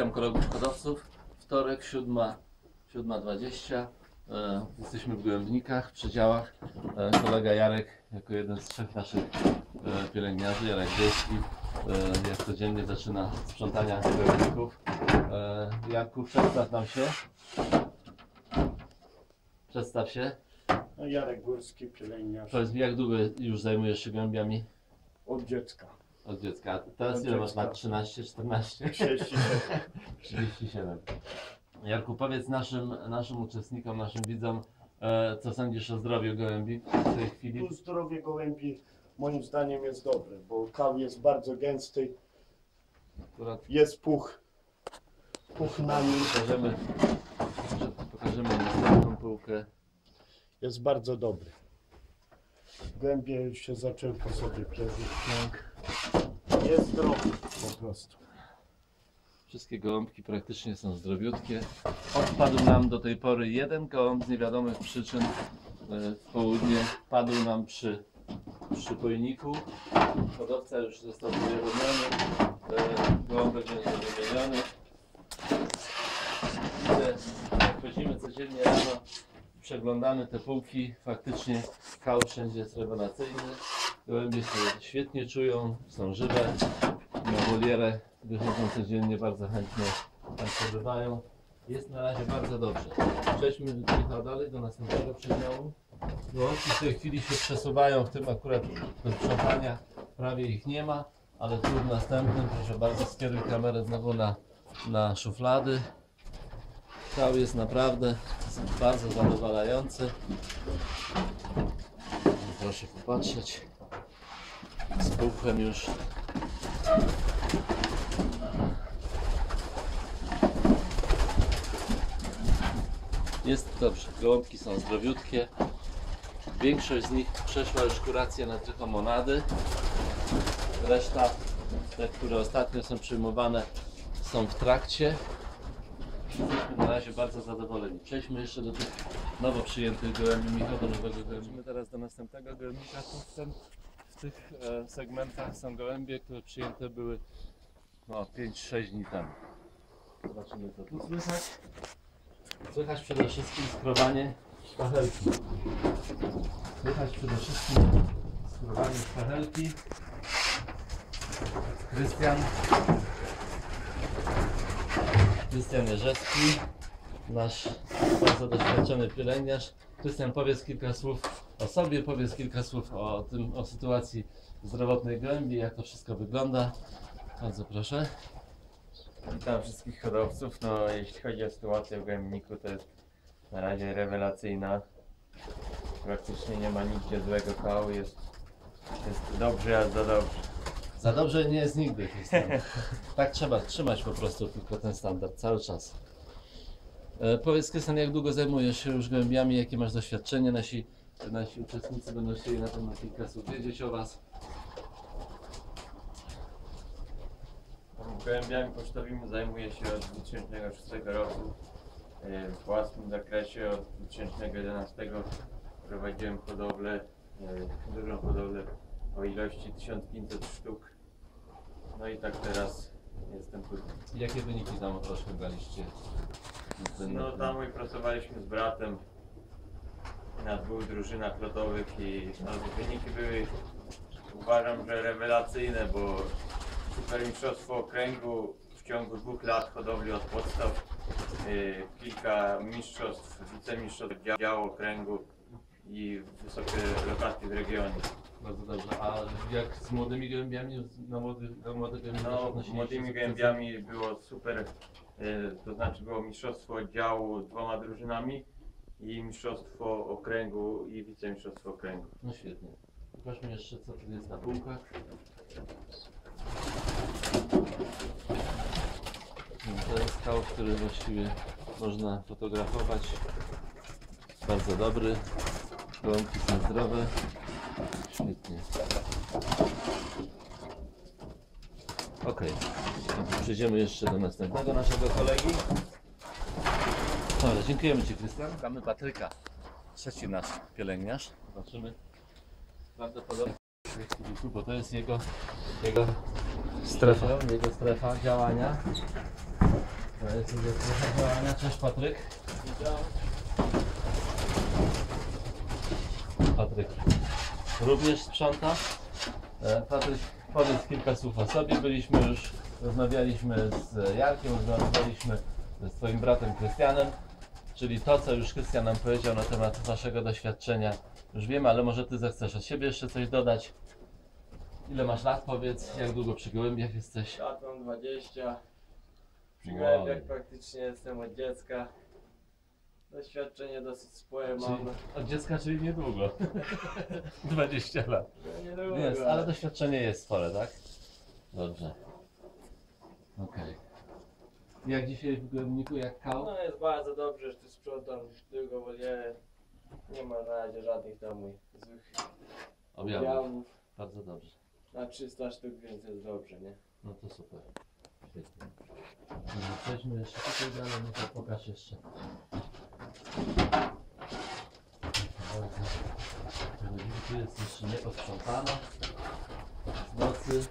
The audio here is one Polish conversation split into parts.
Witam kolegów hodowców. Wtorek, 7, 7.20. E, jesteśmy w Gołębnikach, w przedziałach. E, kolega Jarek, jako jeden z trzech naszych e, pielęgniarzy, Jarek Wiejski, e, jak codziennie zaczyna sprzątania gołębników. E, Jarku, przedstaw nam się. Przedstaw się. No, Jarek Górski, pielęgniarz Powiedz mi, jak długo już zajmujesz się gołębiami? od dziecka. Od dziecka. Teraz Od ile masz dziecka. lat? 13, 14? 37. 37. Jarku, powiedz naszym, naszym uczestnikom, naszym widzom, e, co sądzisz o zdrowiu gołębi w tej chwili? Tu zdrowie gołębi moim zdaniem jest dobre, bo kał jest bardzo gęsty, Akurat jest puch, puch na nim, pokażemy, pokażemy następną półkę. jest bardzo dobry. Głębie się zaczęły po sobie przeżyć. Jest zdrowy po prostu. Wszystkie gołąbki praktycznie są zdrowiutkie. Odpadł nam do tej pory jeden gołąb z niewiadomych przyczyn. E, W południe padł nam przy, przy pojniku. Hodowca już został wyjedzony. Gołąbek będzie wymieniony. Widzę, jak chodzimy codziennie rano, przeglądamy te półki. Faktycznie kał wszędzie jest rewelacyjny. Gołębie się świetnie czują, są żywe. Na wolierę wychodzą codziennie, bardzo chętnie tam przebywają. Jest na razie bardzo dobrze. Przejdźmy trochę dalej do następnego przedziału. Gołąbki w tej chwili się przesuwają, w tym akurat do sprzątania prawie ich nie ma, ale tu w następnym, proszę bardzo, skieruj kamerę znowu na, na szuflady. Kał jest naprawdę bardzo zadowalający. Proszę popatrzeć. Z puchem już Jest dobrze. Gołąbki są zdrowiutkie. Większość z nich przeszła już kurację na trychomonady. Reszta, te, które ostatnio są przyjmowane, są w trakcie. Jesteśmy na razie bardzo zadowoleni. Przejdźmy jeszcze do tych nowo przyjętych gołębi Michał, do nowego gołębia. Przejdźmy teraz do następnego gołębnika. Tych e, segmentach są gołębie, które przyjęte były no, 5-6 dni temu. Zobaczymy co tu słychać. Słychać przede wszystkim skrowanie szpachelki. Słychać przede wszystkim skrowanie szpachelki. Krystian. Krystian Jerzewski, nasz bardzo doświadczony pielęgniarz. Krystian, powiedz kilka słów o sobie, powiedz kilka słów o tym, o sytuacji zdrowotnej gołębi, jak to wszystko wygląda. Bardzo proszę. Witam wszystkich hodowców. No, jeśli chodzi o sytuację w Gębniku, to jest na razie rewelacyjna. Praktycznie nie ma nigdzie złego kału, jest, jest dobrze, a za dobrze. Za dobrze nie jest nigdy. Tak trzeba trzymać po prostu tylko ten standard cały czas. E, powiedz Krystian, jak długo zajmujesz się już gołębiami, jakie masz doświadczenie? Nasi, nasi uczestnicy będą chcieli na pewno kilka słów wiedzieć o Was. Gołębiami pocztowymi zajmuję się od 2006 roku. E, W własnym zakresie od 2011 prowadziłem hodowlę, e, dużą hodowlę o ilości 1500 sztuk. No i tak teraz jestem tu. Jakie wyniki tam osiągaliście? No tam i pracowaliśmy z bratem na dwóch drużynach lotowych i no, wyniki były uważam, że rewelacyjne, bo super mistrzostwo okręgu w ciągu dwóch lat hodowli od podstaw, y, kilka mistrzostw, wicemistrzostw dzia- działu okręgu i wysokie lokaty w regionie. Bardzo dobrze. A jak z młodymi gołębiami? Na młody, na młode gołębie No, z młodymi gołębiami było super, y, to znaczy było mistrzostwo oddziału dwoma drużynami i mistrzostwo okręgu i wicemistrzostwo okręgu. No świetnie. Pokażmy jeszcze co tu jest na półkach. No, To jest kał, który właściwie można fotografować. Bardzo dobry. Gołąbki są zdrowe. Świetnie. Ok. Przejdziemy jeszcze do następnego naszego kolegi. Dobra, dziękujemy Ci Krystian. Mamy Patryka. Trzeci nasz pielęgniarz. Zobaczymy. Prawdopodobnie bo to jest jego, jego strefa, jego strefa działania. Daję sobie trochę działania. Cześć Patryk. Patryk również sprząta. E, Patryk, powiedz kilka słów o sobie. Byliśmy już, rozmawialiśmy z Jarkiem, rozmawialiśmy z Twoim bratem Krystianem. Czyli to, co już Krystian nam powiedział na temat Waszego doświadczenia, już wiemy, ale może Ty zechcesz od siebie jeszcze coś dodać. Ile masz lat, powiedz, jak długo przy gołębiach jesteś? Lat mam 20. Przy Wow. gołębiach praktycznie jestem od dziecka. Doświadczenie dosyć spore mam. Od dziecka, czyli niedługo. 20 lat. Niedługo, Jest, ale doświadczenie jest spore, tak? Dobrze. Okej. Jak dzisiaj w gołębniku, jak kał? No jest bardzo dobrze, że tu sprzątam drugą wolierę. Nie ma na razie żadnych tam złych Objawów. objawów. Bardzo dobrze. Na 300 sztuk, więc jest dobrze, nie? No to super. Świetnie. Dobra, Przejdźmy jeszcze tutaj dalej, no to pokaż jeszcze. Bardzo. Tu jest jeszcze nieposprzątana. Z nocy.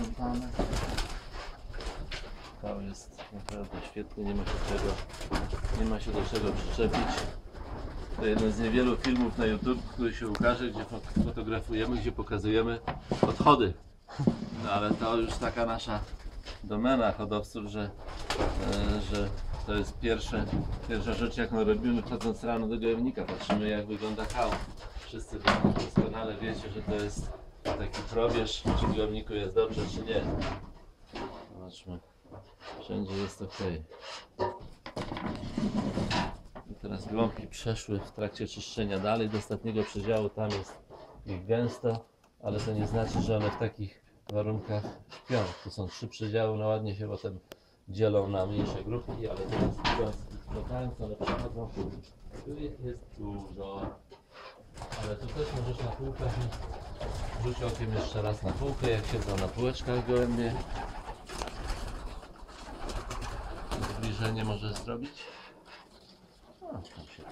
Nieposprzątane. Kał jest naprawdę świetny, nie ma się czego, nie ma się do czego przyczepić. To jeden z niewielu filmów na YouTube, który się ukaże, gdzie fo- fotografujemy, gdzie pokazujemy odchody. No ale to już taka nasza domena hodowców, że, e, że to jest pierwsze, pierwsza rzecz, jaką robimy wchodząc rano do gojownika. Patrzymy jak wygląda kał. Wszyscy doskonale wiecie, że to jest taki probierz, czy w gojowniku jest dobrze, czy nie. Zobaczmy. Wszędzie jest ok. I teraz gołąbki przeszły w trakcie czyszczenia dalej do ostatniego przedziału. Tam jest ich gęsto, ale to nie znaczy, że one w takich warunkach śpią. Tu są trzy przedziały, no ładnie się potem dzielą na mniejsze grupki, ale teraz idąc do tańca, one przechodzą. Tu jest dużo. Ale tu też możesz na półkach rzuć okiem jeszcze raz na półkę, jak siedzą na półeczkach gołębie. Zbliżenie możesz zrobić. Się.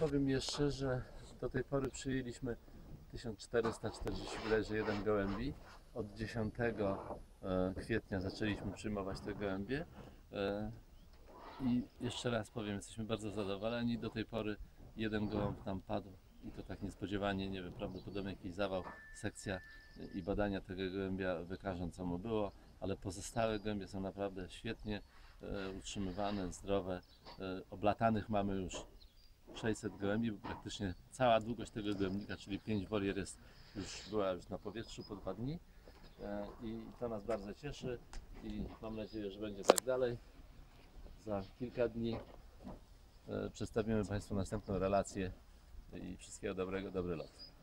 Powiem jeszcze, że do tej pory przyjęliśmy 1440 leży jeden gołębi. Od 10 e, kwietnia zaczęliśmy przyjmować te gołębie. E, I jeszcze raz powiem, jesteśmy bardzo zadowoleni. Do tej pory jeden gołąb nam padł i to tak niespodziewanie, nie wiem, prawdopodobnie jakiś zawał, sekcja i badania tego gołębia wykażą co mu było, ale pozostałe gołębie są naprawdę świetnie e, utrzymywane, zdrowe. Oblatanych mamy już 600 gołębi, bo praktycznie cała długość tego gołębnika, czyli 5 wolier jest już była już na powietrzu po dwa dni E, i to nas bardzo cieszy i mam nadzieję, że będzie tak dalej. Za kilka dni e, przedstawimy Państwu następną relację i wszystkiego dobrego, dobry lot.